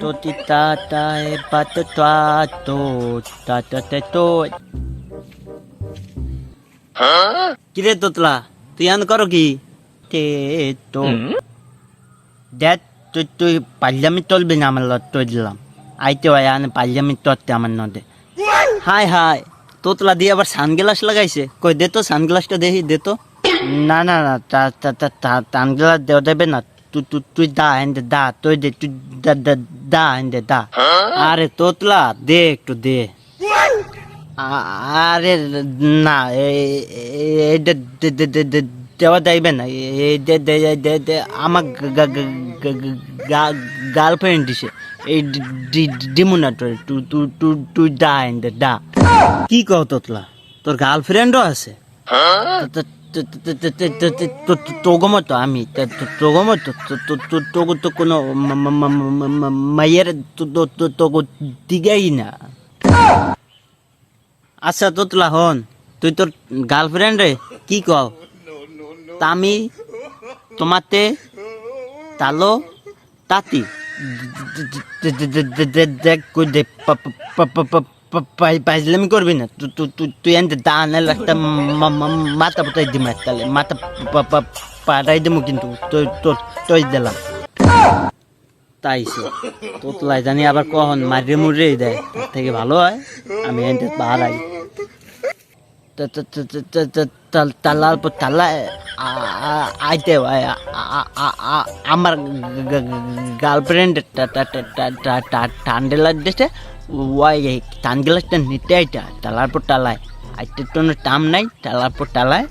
তো তি তা তা এ পা তো তা তো তা তা তে তো কিরে তোতলা তুই আন করো কি তে তো দেখ তুই তুই পাল্লামি চলবি না আমার লট দিলাম আইতে হয় আনে পাল্লামি তত্তে আমার নদে হাই হাই তোতলা দিয়ে আবার সানগ্লাস লাগাইছে কই দে তো সানগ্লাসটা দেখি দে তো না না না সানগ্লাস দেওয়া দেবে না তুই তুই তুই দা এন্ডে দা তুই দে তুই দা আরে তোতলা দে একটু দে। আরে না দেওয়া যাইবে না। এই দে দে দে- দে দে আমার গার্লফ্রেন্ড দিছে। এই দিমু না তোর তুই দা এন্ড দা। কি কও তোতলা? তোর গার্লফ্রেন্ডও আছে? আমি তো কোনো না আচ্ছা তোতলা হন তুই তোর গার্লফ্রেন্ড রে কি কও তা আমি তোমাতে তালো তাতি দেখ পাইজলামি করবি না। তুই এনতে দানের একটা মাথা পাতাই দিম তাহলে মাথা পাঠাই দিমু কিন্তু তুই দিলাম। তাইছে। তোতলাই জানি আবার কখন মারিয়ে মুড়িয়ে দেয়। তার থেকে ভালো হয়। আমি এনতে বাহারাই তালার পর তালা আইতে আমার গার্লফ্রেন্ড টান্ডেলার দেশে ওয়াই টান গ্লাসটা নিতে আইটা তালার পর টালায় আইতে টাম নাই তালার পর টালায়